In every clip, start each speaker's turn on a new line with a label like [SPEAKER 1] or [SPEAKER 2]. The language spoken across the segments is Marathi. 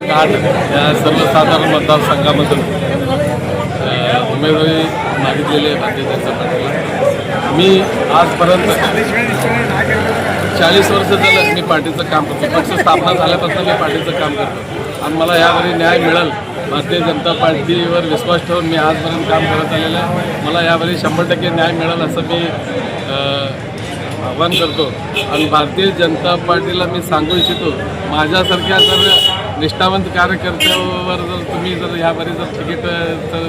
[SPEAKER 1] आठ या सर्वसाधारण मतदारसंघामधून उमेदवारी मागितलेली आहे भारतीय जनता पार्टीला. मी आजपर्यंत चाळीस वर्ष झालं मी पार्टीचं काम करतो. पक्ष स्थापना झाल्यापासून मी पार्टीचं काम करतो. आणि मला यावेळी न्याय मिळेल भारतीय जनता पार्टीवर विश्वास ठेवून मी आजपर्यंत काम करत आलेलं आहे. मला यावेळी शंभर टक्के न्याय मिळेल असं मी आवाहन आव्हान करतो. आणि भारतीय जनता पार्टीला मी सांगू इच्छितो माझ्यासारख्या जर निष्ठावंत कार्यकर्त्यावर जर तुम्ही जर यावेळी जर तिकीट तर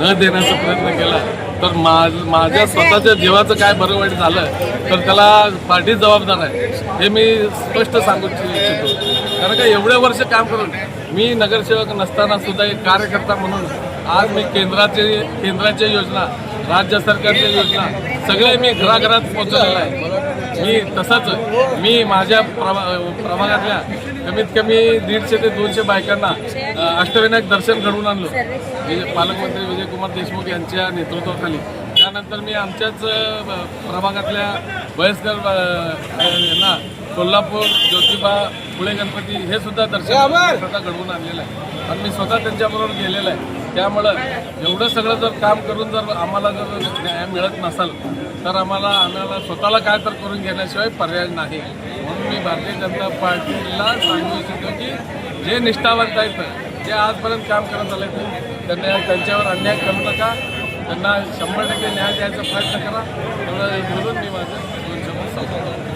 [SPEAKER 1] न देण्याचा प्रयत्न केला तर माझ माझ्या स्वतःच्या जीवाचं काय बरं वाईट झालं तर त्याला पार्टी जबाबदार आहे. हे मी स्पष्ट सांगू इच्छितो. कारण का एवढे वर्ष काम करून मी नगरसेवक नसताना सुद्धा एक कार्यकर्ता म्हणून आज मी केंद्राचे केंद्राच्या योजना राज्य सरकारच्या योजना सगळे मी घराघरात पोहोचवलेलं आहे मी तसंच मी माझ्या प्रमा प्रभागातल्या कमीत कमी दीडशे ते दोनशे बायकांना अष्टविनायक दर्शन घडवून आणलं. विजय पालकमंत्री विजयकुमार देशमुख यांच्या नेतृत्वाखाली. त्यानंतर मी आमच्याच प्रभागातल्या वयस्कर यांना कोल्हापूर ज्योतिबा पुणे गणपती हे सुद्धा दर्शन स्वतः घडवून आणलेलं आहे. आणि मी स्वतः त्यांच्याबरोबर गेलेलं आहे. त्यामुळं एवढं सगळं जर काम करून जर आम्हाला जर न्याय मिळत नसेल तर आम्हाला आम्हाला स्वतःला काय तर करून घेण्याशिवाय पर्याय नाही. म्हणून मी भारतीय जनता पार्टीला सांगू इच्छितो की जे निष्ठावंत आहेत जे आजपर्यंत काम करत आले त्यांना त्यांच्यावर अन्याय करू नका. त्यांना शंभर टक्के न्याय द्यायचा प्रयत्न करा. एवढं बोलून मी माझं दोन शब्द